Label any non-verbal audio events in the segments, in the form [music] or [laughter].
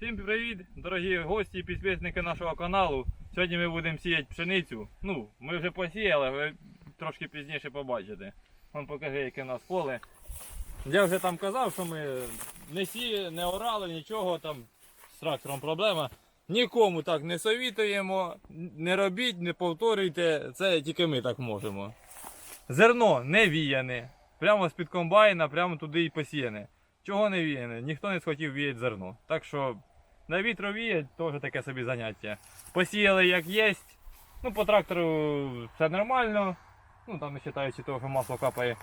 Всім привіт, дорогі гості і підписники нашого каналу. Сьогодні ми будемо сіяти пшеницю. Ну, ми вже посіяли, ви трошки пізніше побачите. Вам покажи, яке у нас поле. Я вже там казав, що ми не сіяли, не орали, нічого там з трактором проблема. Нікому так не совітуємо, не робіть, не повторюйте, це тільки ми так можемо. Зерно не віяне. Прямо з-під комбайна, прямо туди і посіяне. Чого не віяне? Ніхто не схотів віяти зерно. Так що на вітру віять теж таке собі заняття. Посіяли як є. Ну, по трактору все нормально. Ну там не вважаючи того, що масло капає.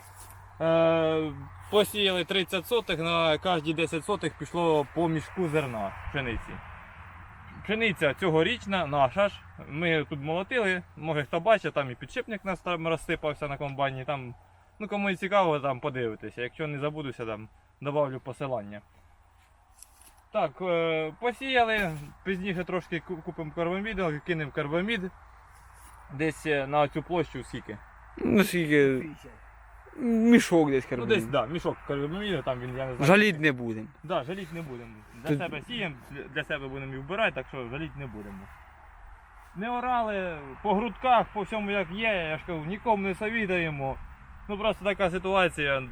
Е, посіяли 30 сотих, на кожні 10 сотих пішло по мішку зерна пшениці. Пшениця цьогорічна, наша ж. Ми тут молотили, може хто бачить, там і підшипник нас там розсипався на комбайні. Там, ну кому цікаво, там подивитися. Якщо не забудуся, там добавлю посилання. Так, е, посіяли, пізніше трошки купимо карбамід, кинемо карбамід. Десь е, на цю площу скільки. Ну скільки. Мішок десь Ну карбамід. десь, да, мішок карбаміду, там він, я не знаю. Жаліть не будемо. Да, жаліть не будемо. Для Ти- себе сіємо, для себе будемо і вбирати, так що жаліть не будемо. Не орали, по грудках, по всьому як є, я ж кажу, нікому не совітуємо. Ну просто така ситуація,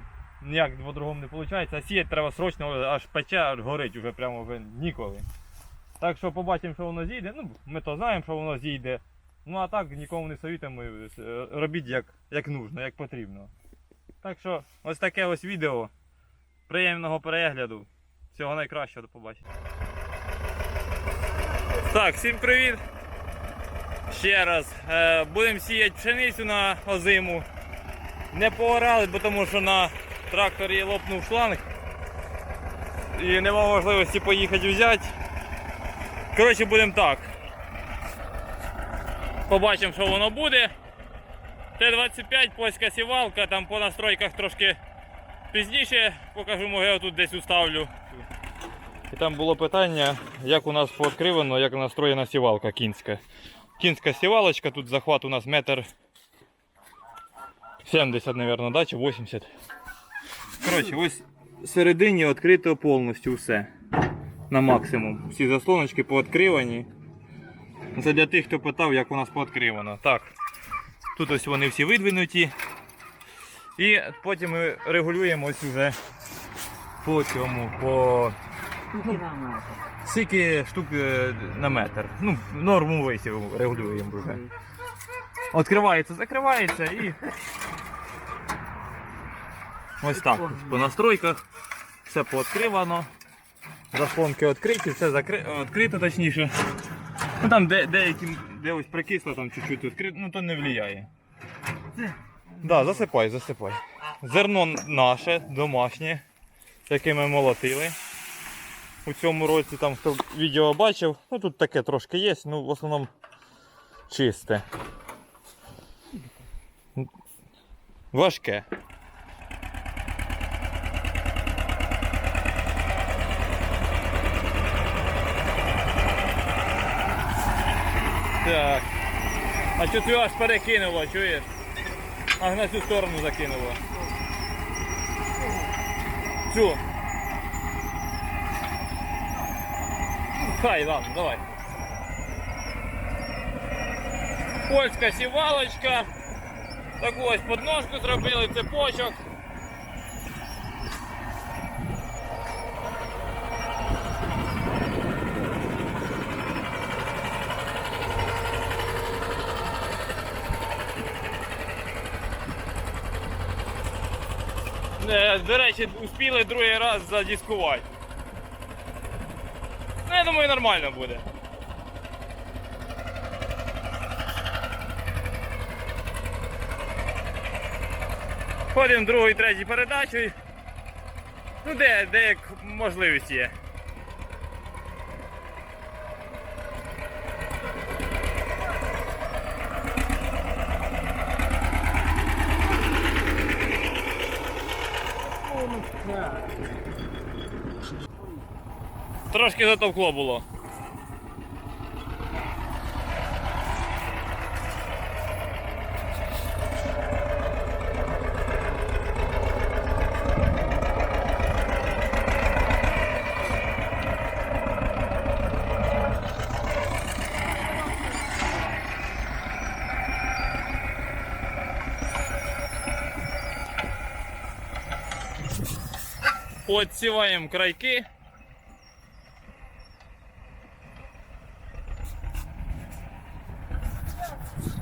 ніяк по-другому не виходить. А сіяти треба срочно, аж пече, аж горить вже прямо вже ніколи. Так що побачимо, що воно зійде. Ну, ми то знаємо, що воно зійде. Ну а так нікому не совітуємо, е, робіть як, як нужно, як потрібно. Так що ось таке ось відео. Приємного перегляду. Всього найкращого, до побачення. Так, всім привіт. Ще раз. Е, будемо сіяти пшеницю на озиму. Не поорали, бо тому що на тракторі лопнув шланг. І нема можливості поїхати взяти. Коротше, будемо так. Побачимо, що воно буде. Т-25, польська сівалка, там по настройках трошки Пізніше покажу, може я тут десь уставлю. І там було питання, як у нас пооткривано, як настроєна сівалка кінська. Кінська сівалочка, тут захват у нас метр 70, мабуть, да, чи 80. Коротше, ось всередині відкрито повністю все. На максимум. Всі заслоночки пооткривані. Це для тих, хто питав, як у нас пооткривано. Так. Тут ось вони всі видвинуті. І потім ми регулюємо ось уже по цьому, по скільки штук е, на метр. Ну, норму висів регулюємо вже. Відкривається, закривається і ось так. По настройках все пооткривано. Заслонки відкриті, все закри... відкрито точніше. Ну там де, деякі, де ось прикисло, там чуть-чуть відкрито, ну то не впливає. Да, засипай, засипай. Зерно наше, домашнє, яке ми молотили. У цьому році там хто відео бачив, ну тут таке трошки є, ну в основному чисте. Важке. Так. А що ти аж перекинуло, чуєш? Аж на цю сторону закинуло. Цю. Хай, ладно, давай. Польська сівалочка. Таку ось подножку зробили, цепочок. Е, До речі, успіли другий раз задіскувати. Ну, я думаю, нормально буде. Ходимо другою, третій передачею. Ну де, де як можливість є. Трошки затовкло було. Подсіваємо крайки.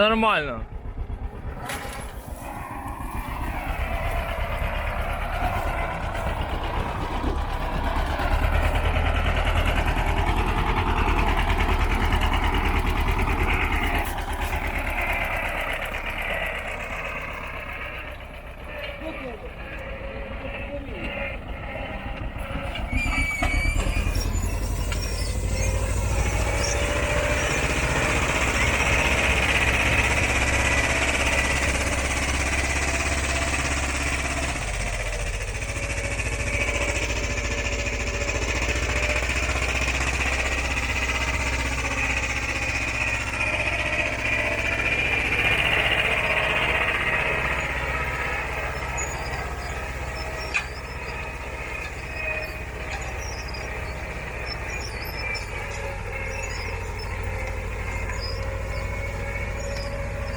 нормально.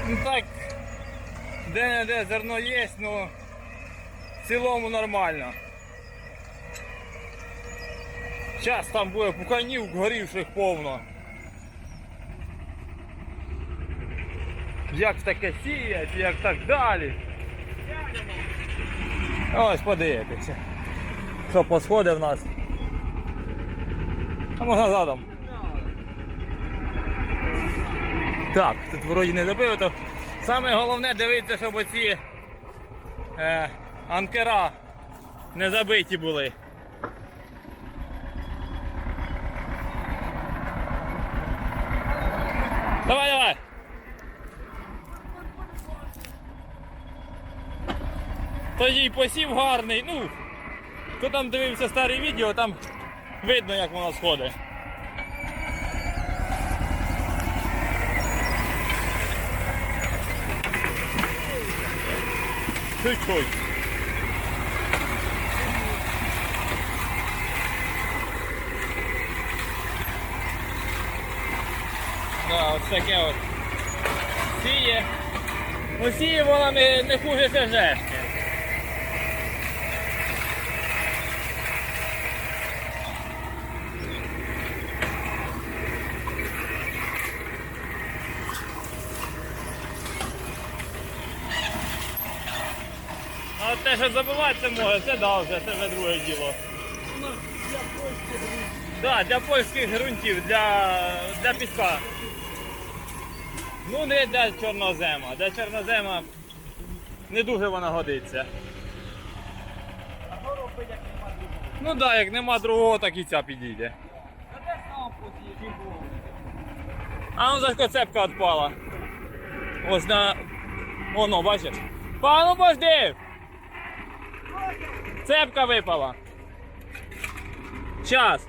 Ну так, де-не-де зерно є, ну в цілому нормально. Зараз там буде пуканів горівших повно. Як таке сіять, як так далі. Ось подивитися. Що по сходи в нас. А можна задом. Так, тут вроді не добив, то саме головне дивитися, щоб оці е, анкера не забиті були. Давай, давай. Тоді й посів гарний. Ну, хто там дивився старі відео, там видно, як воно сходить. Чуть-чуть. Да, ось таке от. Сіє. Ну сіє вона не, не хуже СЖшки. Те, що забивати може, це да, вже, це вже друге діло. Так, для польських ґрунтів, для, для піска. Ну не для чорнозема. Для чорнозема не дуже вона годиться. А що робить, як нема другого? Ну так, да, як нема другого, так і ця підійде. А де сам посіяв? А ну за цепка відпала. Ось на Воно, бачиш? Пану пожди! Цепка випала. Час.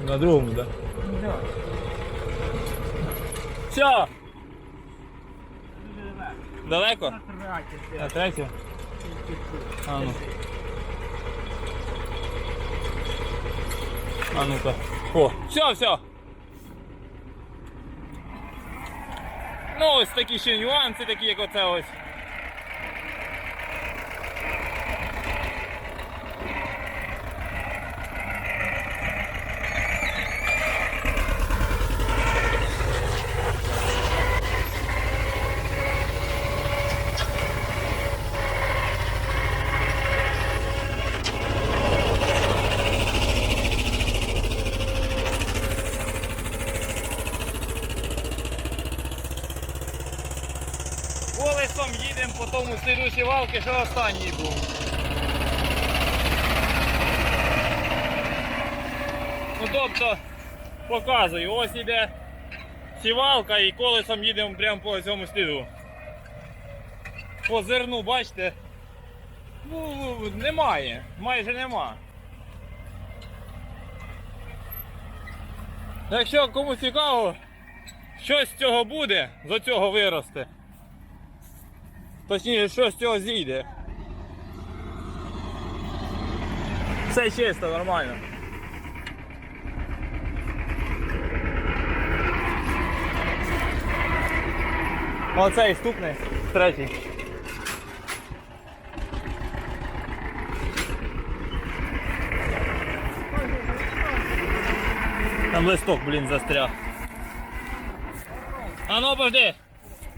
На другому, так? Да. Все. Далеко? На де. А ну. А ну-ка. О, все, все. Ну, ось такі ще нюанси, такі як Колесом їдемо по тому сліду сівалки, що останній був. Ну тобто, показую, ось іде сівалка і колесом їдемо прямо по цьому сліду. По зерну, бачите? Ну, немає, майже нема. Якщо комусь цікаво, що з цього буде, з цього виросте. Точніше, що з цього зійде. Все чисто, нормально. Оцей ступний, третій. Там листок, блін, застряг. А ну обожди!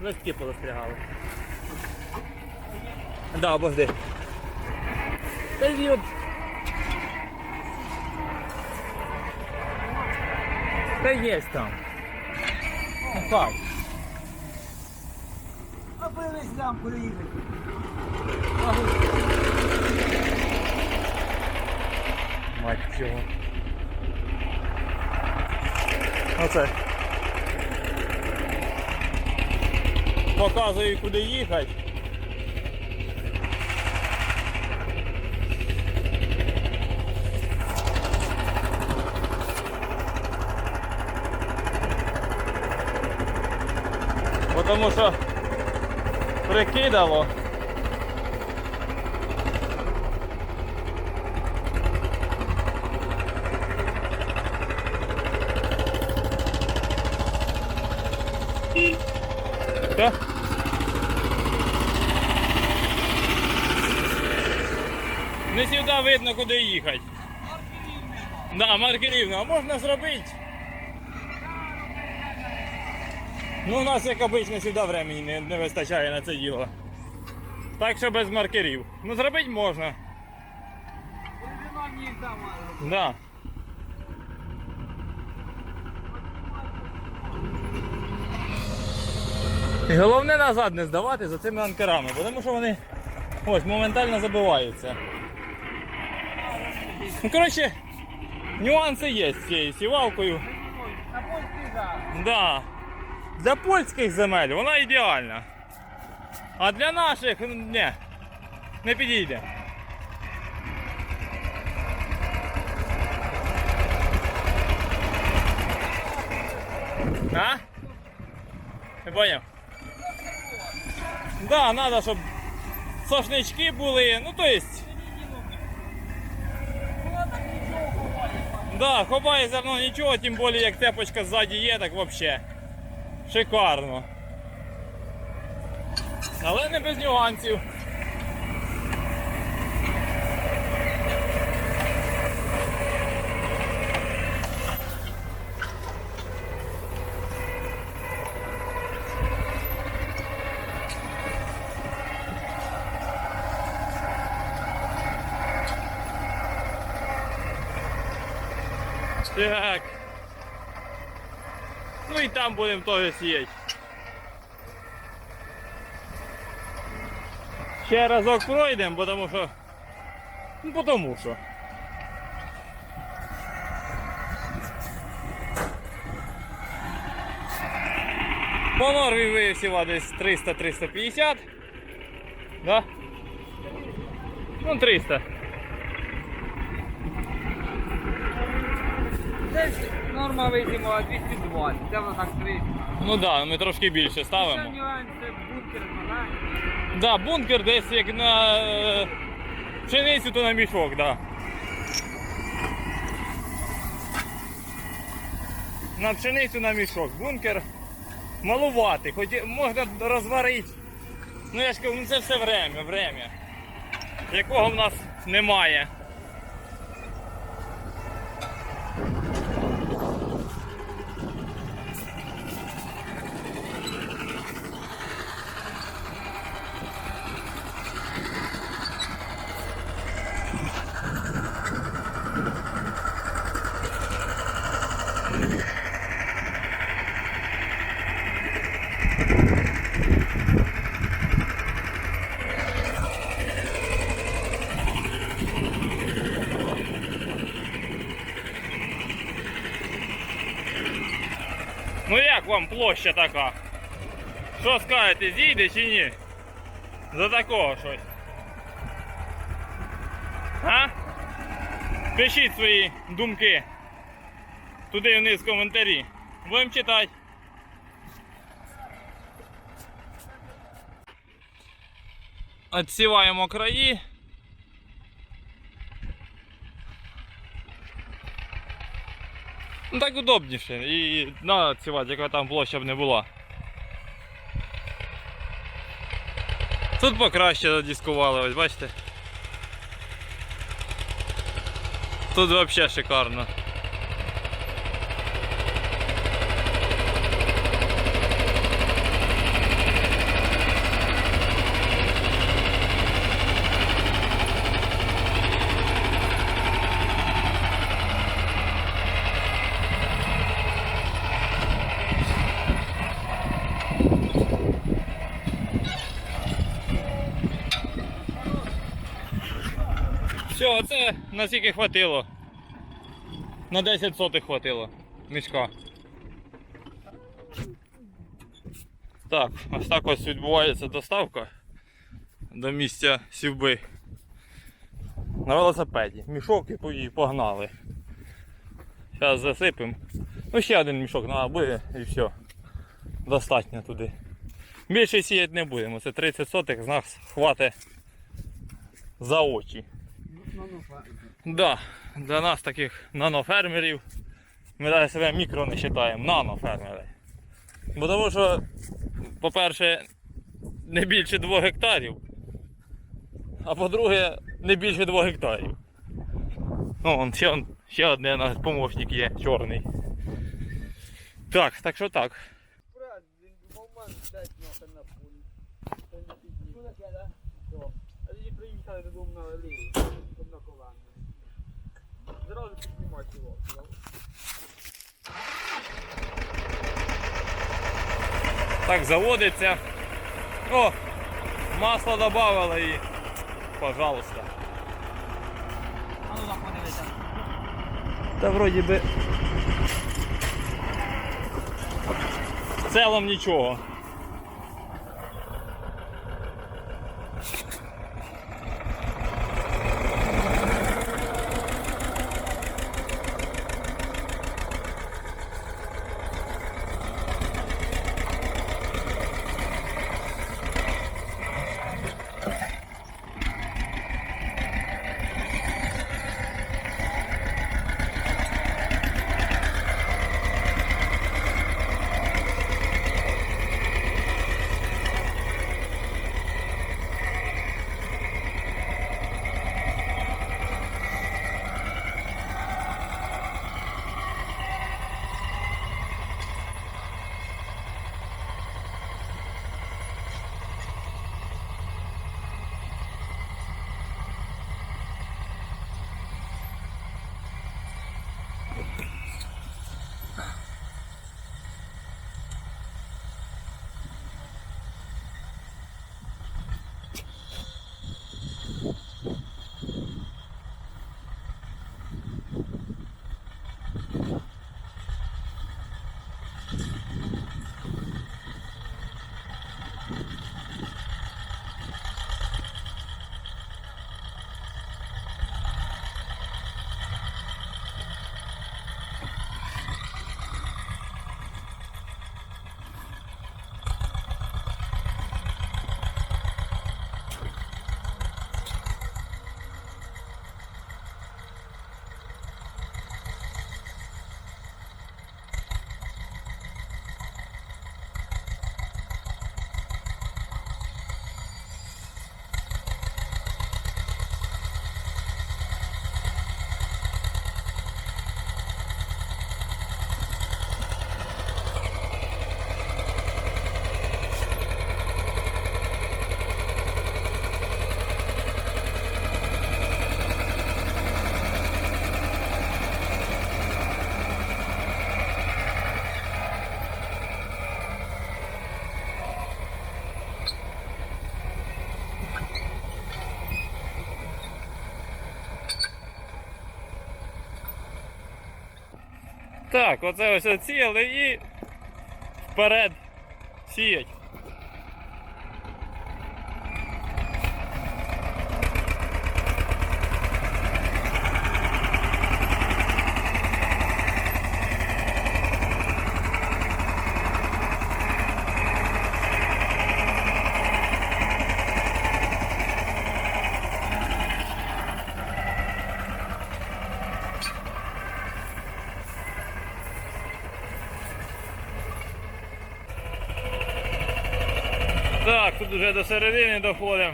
Листки позастрягали. Да, обожди. Та йоп. Та є там. Ну как? А появись нам. Мать цього. Оце. Показую, куди їхати. Тому що прикидало. Не сюди видно, куди їхати. Да, маркерів, а можна зробити. Ну, у нас, як обично, сюди времени не, не вистачає на це діло. Так що без маркерів. Ну зробити можна. Да. І головне назад не здавати за цими анкерами, бо тому що вони ось моментально забиваються. Ну, коротше, нюанси є з цією сівалкою. Да. Для польських земель вона ідеальна. А для наших ні, не підійде. А? Не поняв? Да, надо, щоб сошнички були, ну то есть. Да, ховає зерно нічого, тим більше як цепочка ззаді є, так взагалі. Шикарно. Але не без нюансів. Так. І там будемо теж сіяти. Ще разок пройдемо, бо тому що. Ну, тому що. По норві висіла десь 300-350. Да? Ну, 300. Норма висіла 220, це воно так 300. Ну так, да, ми трошки більше Це ставимо. нюанс, це бункер маленький. Да, бункер десь як на е, пшеницю, то на мішок, да. На пшеницю на мішок. Бункер малуватий, хоч можна розварити. Ну я ж кажу, ну це все время, время. Якого в нас немає. Ну як вам площа така? Що скажете, зійде чи ні? За такого щось. А? Пишіть свої думки. Туди вниз в коментарі. Будемо читати. Отсіваємо краї. Ну так удобніше. І на цівати, яка там площа б не була. Тут покраще задіскували, ось бачите. Тут взагалі шикарно. Все, це наскільки хватило. На 10 сотих хватило мішка. Так, ось так ось відбувається доставка до місця сівби. На велосипеді. Мішок і погнали. Зараз засипемо. Ну ще один мішок треба буде і все. Достатньо туди. Більше сіяти не будемо. Це 30 сотих з нас хватить за очі. Да, для нас таких нанофермерів. Ми навіть себе мікро не вважаємо, нанофермери. Бо тому що, по-перше, не більше 2 гектарів. А по-друге, не більше 2 гектарів. Ну, вон, ще, он- ще один наш помощник є, чорний. Так, так що так. Брат, він думав, man десь нахер на полі. Та не підні. Ну, таке, да? Що? А тоді приїхали додому на ліві, на колани. Зразу піднімати його. Так заводиться. О, масло додавали і. Пожалуйста. А ну подивися. Та вроді би. В цілому нічого. Так, оце ось оціли і вперед сіять. Так, тут вже до середини доходимо.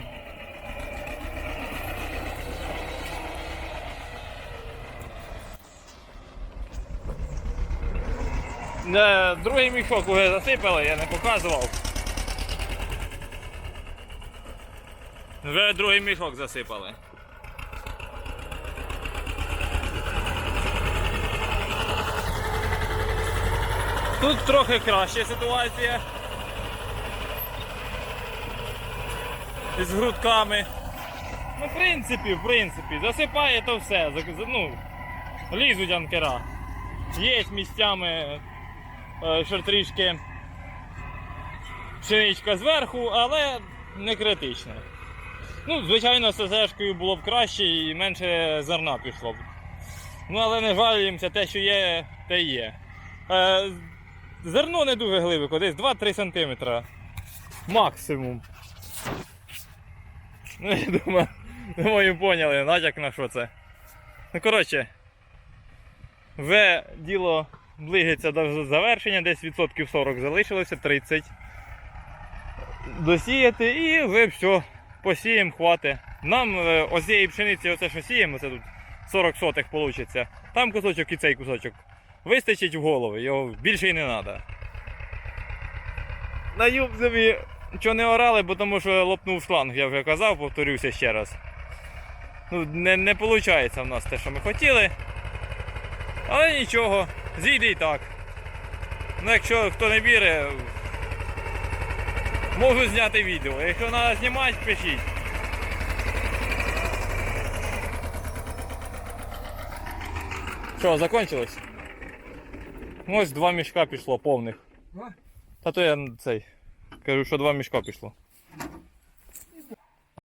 Другий мішок вже засипали, я не показував. Вже другий мішок засипали. Тут трохи краща ситуація. З грудками. Ну, в принципі, в принципі, засипає то все. Ну, лізуть анкера. Є місцями е, ще трішки пшеничка зверху, але не критично. Ну, звичайно, СЗшкою було б краще і менше зерна пішло б. Ну, але не жаліємося, те, що є, те є. Е, зерно не дуже глибоко, десь 2-3 см. Максимум. [laughs] Ну, я думаю, думаю, поняли, натяк на що це. Ну, коротше, вже діло ближиться до завершення, десь відсотків 40 залишилося, 30 досіяти і вже все, посіємо, хватить. Нам е, ось цієї пшениці, оце що сіємо, це тут 40 сотих вийде. Там кусочок і цей кусочок. Вистачить в голови, його більше й не треба. На юбзові Чого не орали, бо тому що лопнув шланг, я вже казав, повторюся ще раз. Ну, не, не виходить в нас те, що ми хотіли. Але нічого, зійде і так. Ну якщо хто не вірить, можу зняти відео. Якщо треба знімати, пишіть. Що, закончилось? Ось два мішка пішло повних. Та то я цей. Кажу, що два мішка пішло.